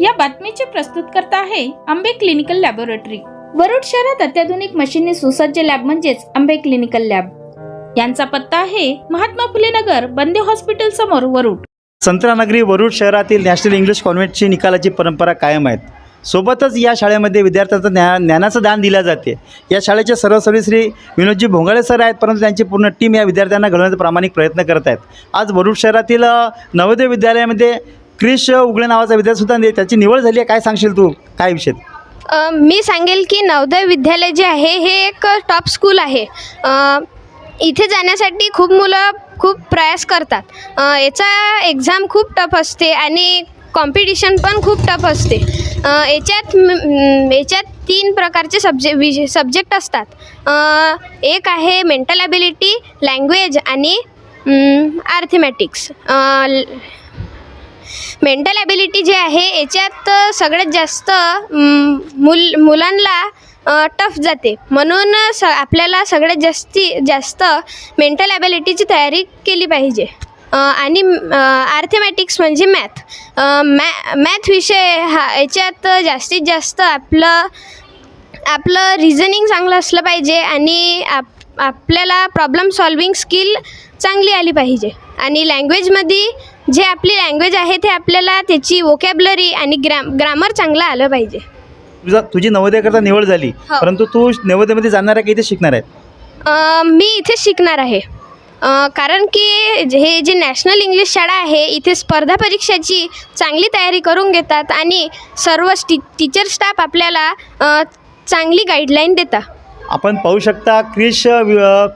या बातमीचे प्रस्तुतकर्ता आहे आंबे क्लिनिकल लॅबोरेटरी. वरुड शहरात अत्याधुनिक मशीनने सुसज्ज लॅब म्हणजेच आंबे क्लिनिकल लॅब. यांचा पत्ता आहे महात्मा फुले नगर बंदे हॉस्पिटल समोर वरुड. संत्रानगरी वरुड शहरातील नॅशनल इंग्लिश कॉन्व्हेंटची निकालाची परंपरा कायम आहेत. सोबतच या शाळेमध्ये विद्यार्थ्यांचं ज्ञा ज्ञानाचं दान दिलं जाते. या शाळेचे सर्व श्री विनोदजी भोंगाळे सर आहेत परंतु त्यांची पूर्ण टीम या विद्यार्थ्यांना घडवण्याचा प्रामाणिक प्रयत्न करत आहेत. आज वरुड शहरातील नवोदय विद्यालयामध्ये क्रिश उगळे नावाचा विद्यार्थीसुद्धा नाही. त्याची निवड झाली आहे. काय सांगशील तू? काय विषय? अ, मी सांगेल की नवोदय विद्यालय जे आहे हे एक टॉप स्कूल आहे. अ, इथे जाण्यासाठी खूप मुलं खूप प्रयास करतात. अ, याचा एक्झाम खूप टफ असते आणि कॉम्पिटिशन पण खूप टफ असते. अ, याच्यात म- म- याच्यात तीन प्रकारचे सब्जे विषय सब्जेक्ट असतात. अ, एक आहे मेंटल ॲबिलिटी लँग्वेज आणि आर्थमॅटिक्स मेंटल ॲबिलिटी जे आहे याच्यात सगळ्यात जास्त मुल मुलांना टफ जाते. म्हणून स आपल्याला सगळ्यात जास्ती जास्त मेंटल ॲबिलिटीची तयारी केली पाहिजे. आणि आर्थमॅटिक्स म्हणजे मॅथ मॅ मॅथ विषय हा याच्यात जास्तीत जास्त आपलं आपलं रिझनिंग चांगलं असलं पाहिजे आणि आप आपल्याला प्रॉब्लेम सॉल्विंग स्किल चांगली आली पाहिजे. आणि लँग्वेजमध्ये जे आपली लँग्वेज आहे ते आपल्याला त्याची वोकॅबलरी आणि ग्रॅम ग्रामर चांगलं आलं पाहिजे. तुझा तुझी नवोदयकरता निवड झाली हो. परंतु तू नवोदयमध्ये जाणार आहे की इथे शिकणार आहेत अ, मी इथे शिकणार आहे. अ, कारण की जे- हे जे नॅशनल इंग्लिश शाळा आहे इथे स्पर्धा परीक्षेची चांगली तयारी करून घेतात आणि सर्व टी टीचर स्टाफ आपल्याला अ, चांगली गाईडलाईन देतात. आपण पाहू शकता क्रिश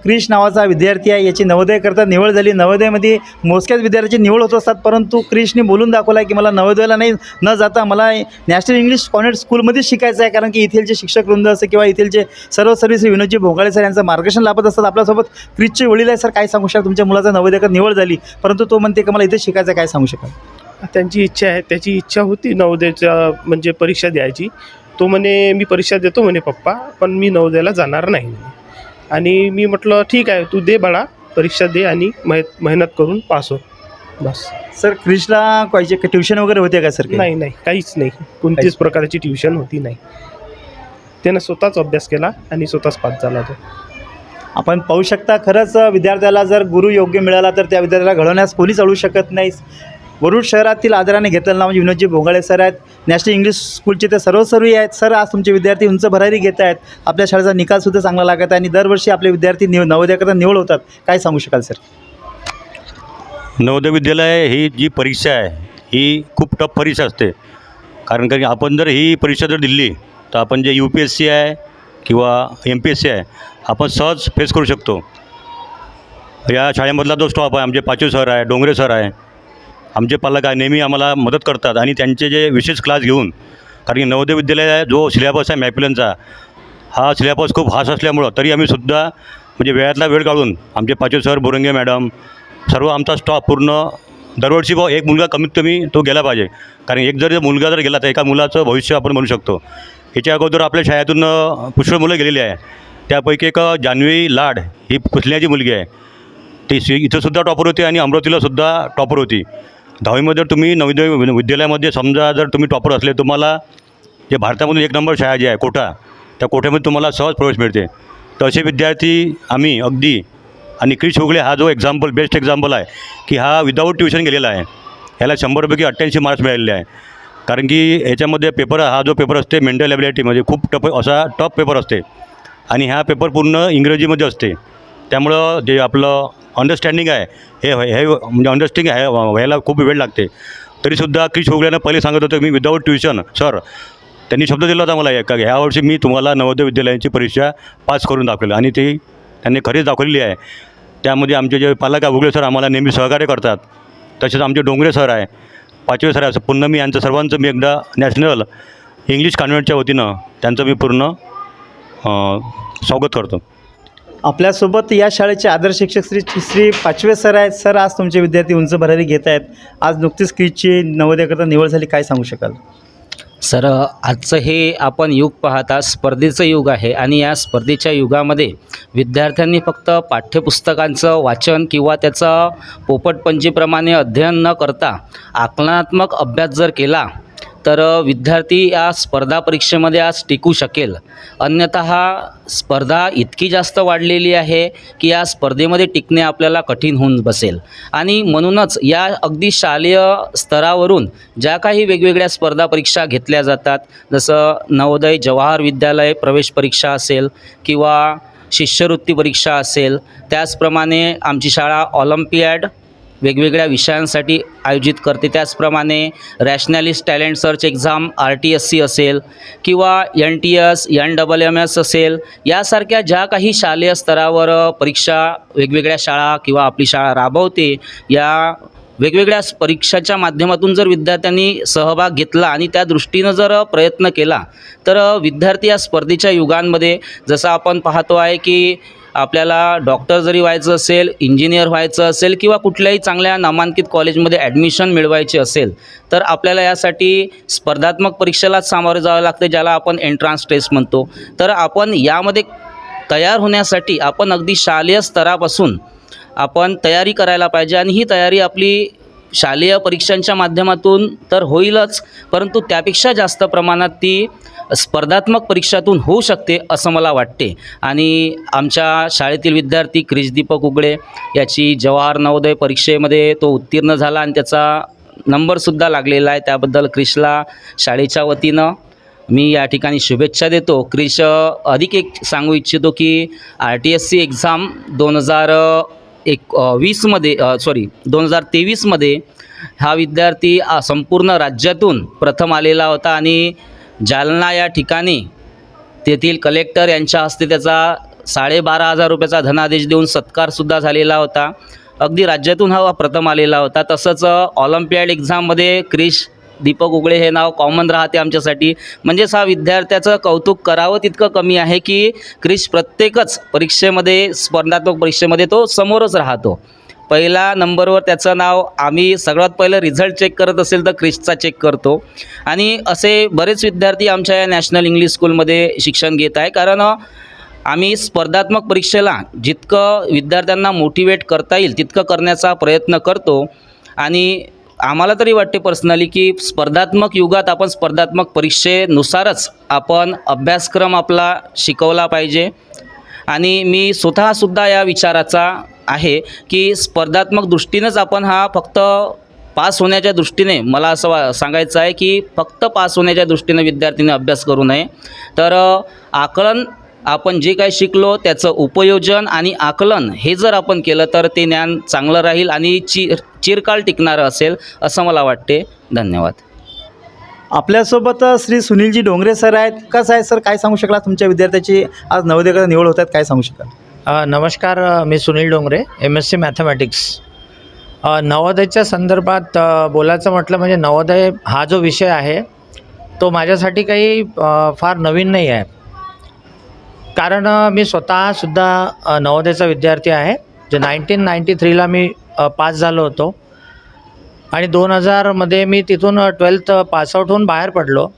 क्रिश नावाचा विद्यार्थी आहे. याची नवोदयकरता निवड झाली. नवोदयमध्ये मोजक्याच विद्यार्थ्याची निवड होत असतात परंतु क्रिशने बोलून दाखवला आहे की मला नवोदयाला नाही न जाता मला नॅशनल इंग्लिश कॉन्व्हेंट स्कूलमध्येच शिकायचं आहे. कारण की येथीलचे शिक्षक वृंद असं किंवा येथीलचे सर्व सर्व्हिस विनोदजी भोगाळे सर यांचं मार्गदर्शन लाभत असतात. आपल्यासोबत क्रिशचे वडील आहे सर काय सांगू शकता तुमच्या मुलाचा नवोदयकर निवड झाली परंतु तो म्हणते की मला इथे शिकायचं आहे, काय सांगू शकाल? त्यांची इच्छा आहे. त्याची इच्छा होती नवोदयच्या म्हणजे परीक्षा द्यायची. तो म्हणे मी परीक्षा देतो म्हणे पप्पा पण मी नवोदयाला जाणार नाही. आणि मी म्हटलं ठीक आहे तू दे बाळा परीक्षा दे आणि मेह मेहनत करून पास हो. बस. सर क्रिशला पाहिजे ट्युशन वगैरे होते का सर? नाही नाही काहीच नाही. कोणतीच प्रकारची ट्युशन होती नाही. त्यानं स्वतःच अभ्यास केला आणि स्वतःच पास झाला तो. आपण पाहू शकता खरंच विद्यार्थ्याला जर गुरु योग्य मिळाला तर त्या विद्यार्थ्याला घडवण्यास कोणीच अडू शकत नाही वरुड शहरातील आदराने घेतलेलं नाव म्हणजे विनोदजी भोंगाळे सर आहेत. नॅशनल इंग्लिश स्कूलचे ते सर्वसर्वी आहेत. सर आज तुमचे विद्यार्थी उंच भरारी घेत आहेत. आपल्या शाळेचा निकालसुद्धा चांगला लागत आहे आणि दरवर्षी आपले विद्यार्थी निव नवोदयाकरता निवड होतात. काय सांगू शकाल सर? नवोदय विद्यालय ही जी परीक्षा आहे ही खूप टफ परीक्षा असते. कारण कारण आपण जर ही परीक्षा जर दिली तर आपण जे यू पी एस सी आहे किंवा एम पी एस सी आहे आपण सहज फेस करू शकतो. या शाळेमधला जो स्टॉप आहे आमचे पाचवी सर आहे डोंगरे सर आहे आमचे पालक आहे नेहमी आम्हाला मदत करतात आणि त्यांचे जे विशेष क्लास घेऊन कारण की नवोदय विद्यालय जो सिलेबस आहे मॅपिलनचा हा सिलेबस खूप हास असल्यामुळं तरी आम्ही सुद्धा म्हणजे वेळातला वेळ काढून आमचे पाचवे सर बोरंगे मॅडम सर्व आमचा स्टॉप पूर्ण दरवर्षी भाऊ एक मुलगा कमीत कमी तो गेला पाहिजे. कारण एक जर मुलगा जर गेला तर एका मुलाचं भविष्य आपण म्हणू शकतो. याच्या अगोदर आपल्या शाळेतून पुष्कळ मुलं गेलेली आहे. त्यापैकी एक जान्हवी लाड ही कुसल्याची मुलगी आहे. ती सी इथंसुद्धा टॉपर होती आणि अमरावतीलासुद्धा टॉपर होती. दहावीमध्ये जर तुम्ही नवोदय विद्यालयामध्ये समजा जर तुम्ही टॉपर असले तुम्हाला जे भारतामधून एक नंबर शाळा जी आहे कोटा त्या कोठ्यामध्ये तुम्हाला सहज प्रवेश मिळते. तर असे विद्यार्थी आम्ही अगदी आणि क्रिश हुगळे हा जो एक्झाम्पल बेस्ट एक्झाम्पल आहे की हा विदाऊट ट्युशन गेलेला आहे. ह्याला शंभरपैकी अठ्ठ्याऐंशी मार्क्स मिळालेले आहे. कारण की याच्यामध्ये पेपर हा जो पेपर असते मेंटल ॲबिलिटी म्हणजे खूप टप असा टफ पेपर असते. आणि हा पेपर पूर्ण इंग्रजीमध्ये असते. त्यामुळं जे आपलं अंडरस्टँडिंग आहे. हे हे म्हणजे अंडरस्टँडिंग आहे. व्हायला खूप वेळ लागते. तरीसुद्धा क्रिश हुगल्यानं पहिले सांगत होतं मी विदाऊट ट्युशन सर त्यांनी शब्द दिला होता मला एका. ह्या वर्षी मी तुम्हाला नवोदय विद्यालयांची परीक्षा पास करून दाखवली. आणि ती त्यांनी खरीच दाखवलेली आहे. त्यामध्ये आमचे जे पालक आहे उगळे सर आम्हाला नेहमी सहकार्य करतात. तसेच आमचे डोंगरे सर आहे पाचवे सर आहे असं पुन्हा मी यांचं सर्वांचं मी एकदा नॅशनल इंग्लिश कॉन्व्हेंटच्या वतीनं त्यांचं मी पूर्ण स्वागत करतो. आपल्यासोबत या शाळेचे आदर्श शिक्षक श्री श्री पाचवे सर आहेत. सर आज तुमचे विद्यार्थी उंच भरारी घेत आहेत. आज नुकतीच क्रीजची नवोदयाकरता निवड झाली. काय सांगू शकाल? सर आजचं हे आपण युग पाहता स्पर्धेचं युग आहे आणि या स्पर्धेच्या युगामध्ये विद्यार्थ्यांनी फक्त पाठ्यपुस्तकांचं वाचन किंवा त्याचं पोपटपंचीप्रमाणे अध्ययन न करता आकलनात्मक अभ्यास जर केला तर विद्यार्थी या स्पर्धा परीक्षेमध्ये आज टिकू शकेल. अन्यथा स्पर्धा इतकी जास्त वाढलेली आहे की या स्पर्धेमध्ये टिकणे आपल्याला कठीण होऊन बसेल. आणि म्हणूनच या अगदी शालेय स्तरावरून ज्या काही वेगवेगळ्या स्पर्धा परीक्षा घेतल्या जातात जसं नवोदय जवाहर विद्यालय प्रवेश परीक्षा असेल किंवा शिष्यवृत्ती परीक्षा असेल त्याचप्रमाणे आमची शाळा ऑलिम्पियाड वेगवेगळ्या विषयांसाठी आयोजित करते. त्याचप्रमाणे rationalist talent search exam R T S C असेल किंवा N T S N double M S असेल यासारख्या ज्या काही शालेय स्तरावर परीक्षा वेगवेगळ्या शाळा किंवा आपली शाळा राबवते या वेगवेगळ्या परीक्षाच्या माध्यमातून जर विद्यार्थ्यांनी सहभाग घेतला आणि त्या दृष्टीनं जर प्रयत्न केला तर विद्यार्थी या स्पर्धेच्या युगांमध्ये जसं आपण पाहतो आहे की आपल्याला डॉक्टर जरी व्हायचं असेल इंजिनियर व्हायचं असेल किंवा कुठल्याही चांगल्या नामांकित कॉलेजमध्ये ॲडमिशन मिळवायची असेल तर आपल्याला यासाठी स्पर्धात्मक परीक्षेलाच सामोरे जावं लागते ज्याला आपण एंट्रान्स टेस्ट म्हणतो. तर आपण यामध्ये तयार होण्यासाठी आपण अगदी शालेय स्तरापासून आपण तयारी करायला पाहिजे आणि ही तयारी आपली शालेय परीक्षांच्या माध्यमातून तर होईलच परंतु त्यापेक्षा जास्त प्रमाणात ती स्पर्धात्मक परीक्षातून होऊ शकते असं मला वाटते. आणि आमच्या शाळेतील विद्यार्थी क्रिश दीपक उगडे याची जवाहर नवोदय परीक्षेमध्ये तो उत्तीर्ण झाला आणि त्याचा नंबरसुद्धा लागलेला आहे. त्याबद्दल क्रिशला शाळेच्या वतीनं मी या ठिकाणी शुभेच्छा देतो. क्रिश अधिक एक सांगू इच्छितो की R T S C exam दोन हजार एक वीसमध्ये सॉरी दोन हजार तेवीसमध्ये हा विद्यार्थी संपूर्ण राज्यातून प्रथम आलेला होता आणि जालना या ठिकाणी तेथील कलेक्टर यांच्या हस्ते त्याचा साडेबारा हजार रुपयाचा धनादेश देऊन सत्कारसुद्धा झालेला होता. अगदी राज्यातून हा प्रथम आलेला होता. तसंच ऑलिम्पियाड एक्झाममध्ये क्रिश दीपक उगळे हे नाव कॉमन राहते आमच्यासाठी. म्हणजेच हा विद्यार्थ्याचं कौतुक करावं तितकं कमी आहे की क्रिश प्रत्येकच परीक्षेमध्ये स्पर्धात्मक परीक्षेमध्ये तो समोरच राहतो. पहिला नंबरवर त्याचं नाव आम्ही सगळ्यात पहिलं रिझल्ट चेक करत असेल तर क्रिशचा चेक करतो. आणि असे बरेच विद्यार्थी आमच्या या नॅशनल इंग्लिश स्कूलमध्ये शिक्षण घेत आहे. कारण आम्ही स्पर्धात्मक परीक्षेला जितकं विद्यार्थ्यांना मोटिवेट करता येईल तितकं करण्याचा प्रयत्न करतो. आणि आम्हाला तरी वाटते पर्सनली की स्पर्धात्मक युगात आपण स्पर्धात्मक परीक्षेनुसारच आपण अभ्यासक्रम आपला शिकवला पाहिजे. आणि मी स्वतःसुद्धा या विचाराचा आहे की स्पर्धात्मक दृष्टीनंच आपण हा फक्त पास होण्याच्या दृष्टीने मला असं वा सांगायचं आहे की फक्त पास होण्याच्या दृष्टीने विद्यार्थ्यांनी अभ्यास करू नये. तर आकलन आपण जे काही शिकलो त्याचं उपयोजन आणि आकलन हे जर आपण केलं तर ते ज्ञान चांगलं राहील आणि चिर चिरकाळ टिकणारं असेल असं मला वाटते. धन्यवाद. आपल्यासोबत श्री सुनीलजी डोंगरे सर आहेत. कसं आहे सर? काय सांगू शकला? तुमच्या विद्यार्थ्याची आज नवोदयाकडे निवड होत आहेत. काय सांगू शकाल? नमस्कार मी Sunil Dongre M S C mathematics नवोदयच्या संदर्भात बोलायचं म्हटलं म्हणजे नवोदय हा जो विषय आहे तो माझ्यासाठी काही फार नवीन नाही आहे. कारण मी स्वतःसुद्धा नवोदयचा विद्यार्थी आहे जे नाईन्टीन नाईंटी थ्रीला मी पास झालो होतो. आणि दोन हजारमध्ये मी तिथून ट्वेल्थ पासआउट होऊन बाहेर पडलो.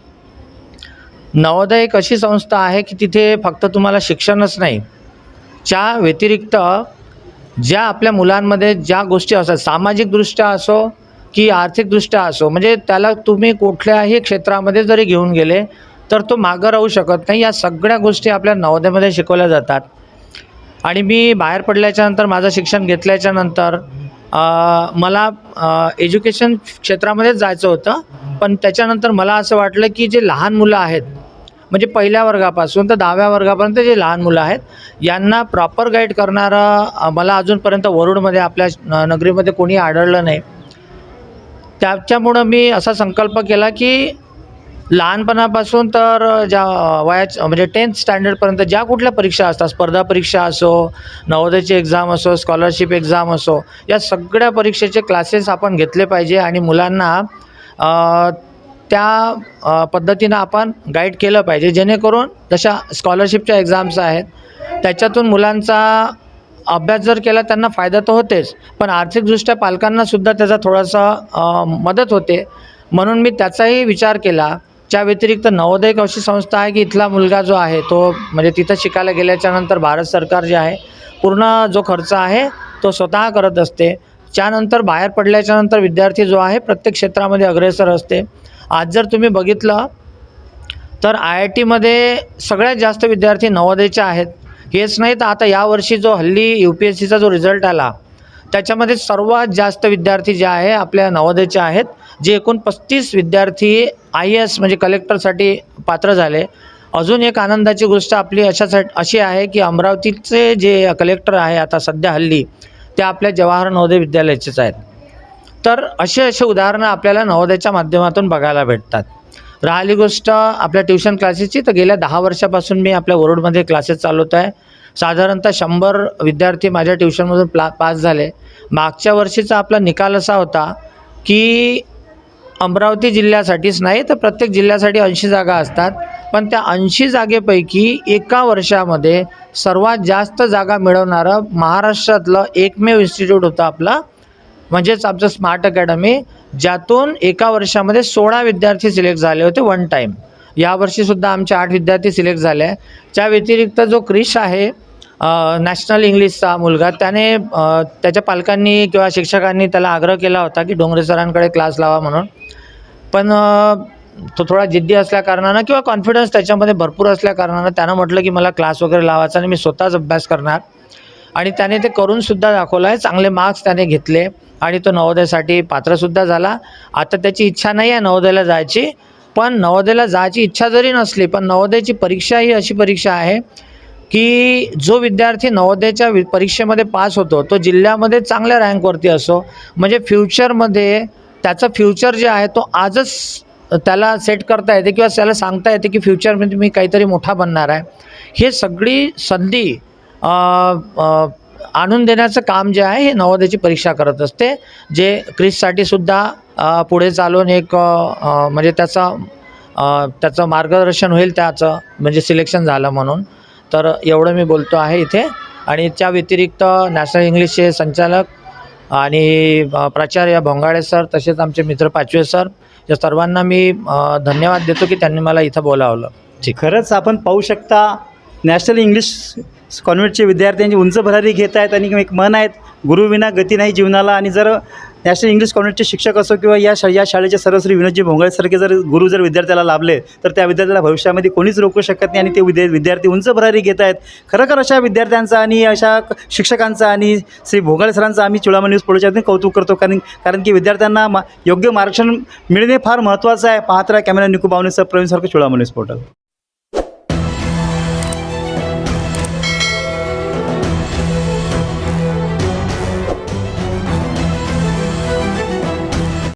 नवोदय एक अशी संस्था आहे की तिथे फक्त तुम्हाला शिक्षणच नाही च्या व्यतिरिक्त ज्या आपल्या मुलांमध्ये ज्या गोष्टी असतात सामाजिकदृष्ट्या असो की आर्थिकदृष्ट्या असो म्हणजे त्याला तुम्ही कुठल्याही क्षेत्रामध्ये जरी घेऊन गेले तर तो मागं राहू शकत नाही. या सगळ्या गोष्टी आपल्या नवोदयामध्ये शिकवल्या जातात. आणि मी बाहेर पडल्याच्या नंतर माझं शिक्षण घेतल्याच्या नंतर मला एज्युकेशन क्षेत्रामध्येच जायचं होतं. पण त्याच्यानंतर मला असं वाटलं की जे लहान मुलं आहेत म्हणजे पहिल्या वर्गापासून तर दहाव्या वर्गापर्यंत जे लहान मुलं आहेत यांना प्रॉपर गाईड करणारा मला अजूनपर्यंत वरुडमध्ये आपल्या नगरीमध्ये कोणी आढळलं नाही. त्याच्यामुळं मी असा संकल्प केला की लहानपणापासून तर ज्या वयाच म्हणजे टेन्थ स्टँडर्डपर्यंत ज्या कुठल्या परीक्षा असतात स्पर्धा परीक्षा असो नवोदयची एक्झाम असो स्कॉलरशिप एक्झाम असो या सगळ्या परीक्षेचे क्लासेस आपण घेतले पाहिजे आणि मुलांना त्या पद्धतीनं आपण गाईड केलं पाहिजे. जेणेकरून जशा स्कॉलरशिपच्या एक्झाम्स आहेत त्याच्यातून मुलांचा अभ्यास जर केला त्यांना फायदा तर होतेच. पण आर्थिकदृष्ट्या पालकांनासुद्धा त्याचा थोडासा मदत होते. म्हणून मी त्याचाही विचार केला. त्या व्यतिरिक्त नवोदय एक अशी संस्था आहे की इथला मुलगा जो आहे तो म्हणजे तिथं शिकायला गेल्याच्यानंतर भारत सरकार जे आहे पूर्ण जो खर्च आहे तो स्वतः करत असते. त्यानंतर बाहेर पडल्याच्यानंतर विद्यार्थी जो आहे प्रत्येक क्षेत्रामध्ये अग्रेसर असते. आज जर तुम्ही बघितलं तर आय आय टीमध्ये सगळ्यात जास्त विद्यार्थी नवोदयचे आहेत. हेच नाही तर आता यावर्षी जो हल्ली यू पी एस सीचा जो रिझल्ट आला त्याच्यामध्ये सर्वात जास्त विद्यार्थी जे आहे आपल्या नवोदयचे आहेत. जे एकूण पस्तीस विद्यार्थी आय एस म्हणजे कलेक्टरसाठी पात्र झाले. अजून एक आनंदाची गोष्ट आपली अशासाठी अशी आहे की अमरावतीचे जे कलेक्टर आहे आता सध्या हल्ली ते आपल्या जवाहर नवोदय विद्यालयाचेच आहेत. तर असे असे उदाहरणं आपल्याला नवोदयच्या माध्यमातून बघायला भेटतात. राहिली गोष्ट आपल्या ट्युशन क्लासेसची तर गेल्या दहा वर्षापासून मी आपल्या वरुडमध्ये क्लासेस चालवत आहे. साधारणतः शंभर विद्यार्थी माझ्या ट्युशनमधून प्ला पास झाले. मागच्या वर्षीचा आपला निकाल असा होता की अमरावती जिल्ह्यासाठीच नाही तर प्रत्येक जिल्ह्यासाठी ऐंशी जागा असतात. पण त्या ऐंशी जागेपैकी एका वर्षामध्ये सर्वात जास्त जागा मिळवणारं महाराष्ट्रातलं एकमेव इन्स्टिट्यूट होतं आपलं म्हणजेच आमचं स्मार्ट अकॅडमी ज्यातून एका वर्षामध्ये सोळा विद्यार्थी सिलेक्ट झाले होते वन टाईम यावर्षीसुद्धा आमचे आठ विद्यार्थी सिलेक्ट झाले आहे. त्या व्यतिरिक्त जो क्रिश आहे नॅशनल इंग्लिशचा मुलगा त्याने त्याच्या पालकांनी किंवा शिक्षकांनी त्याला आग्रह केला होता की डोंगरे सरांकडे क्लास लावा म्हणून. पण तो थोडा जिद्दी असल्याकारणानं किंवा कॉन्फिडन्स त्याच्यामध्ये भरपूर असल्याकारणानं त्यानं म्हटलं की मला क्लास वगैरे लावायचा आणि मी स्वतःच अभ्यास करणार. आणि त्याने ते करूनसुद्धा दाखवलं आहे. चांगले मार्क्स त्याने घेतले. आणि तो नवोदयासाठी पात्रसुद्धा झाला. आता त्याची इच्छा नाही आहे नवोदयाला जायची पण नवोदयाला जायची इच्छा जरी नसली पण नवोदयाची परीक्षा ही अशी परीक्षा आहे की जो विद्यार्थी नवोदयाच्या वि परीक्षेमध्ये पास होतो तो जिल्ह्यामध्ये चांगल्या रँकवरती असो म्हणजे फ्युचरमध्ये त्याचं फ्युचर जे आहे तो आजच त्याला सेट करता येते किंवा त्याला सांगता येते की फ्युचरमध्ये मी काहीतरी मोठा बनणार आहे. हे सगळी संधी आणून देण्याचं काम जे आहे हे नवोदयाची परीक्षा करत असते. जे क्रिससाठी सुद्धा पुढे चालून एक म्हणजे त्याचा त्याचं मार्गदर्शन होईल त्याचं म्हणजे सिलेक्शन झालं म्हणून. तर एवढं मी बोलतो आहे इथे. आणि त्या व्यतिरिक्त नॅशनल इंग्लिशचे संचालक आणि प्राचार्य भोंगाळे सर तसेच आमचे मित्र पाचवे सर या सर्वांना मी धन्यवाद देतो की त्यांनी मला इथं बोलावलं. खरंच आपण पाहू शकता नॅशनल इंग्लिश कॉन्व्हेंटचे विद्यार्थ्यांची उंच भरारी घेत आहेत आणि एक मन आहेत. गुरुविना गती नाही जीवनाला. आणि जर नॅशनल इंग्लिश कॉन्व्हेंटचे शिक्षक असो किंवा या शा या शाळेचे सरस्वती विनोदजी भोंगळेसारखे जर गुरु जर विद्यार्थ्याला लाभले तर त्या विद्यार्थ्याला भविष्यामध्ये कोणीच रोखू शकत नाही. आणि ते विद्या विद्यार्थी उंच भरारी घेत आहेत. खरोखर अशा विद्यार्थ्यांचा आणि अशा शिक्षकांचा आणि श्री भोंगळे सरांचा आम्ही चुळामा न्यूज पोळच्यातून कौतुक करतो. कारण कारण की विद्यार्थ्यांना मा योग्य मार्गदर्शन मिळणे फार महत्त्वाचं आहे. पाहत्रा कॅमेरा निकू बावनेसह प्रवीण सारखं चुळामा न्यूज पोर्टल.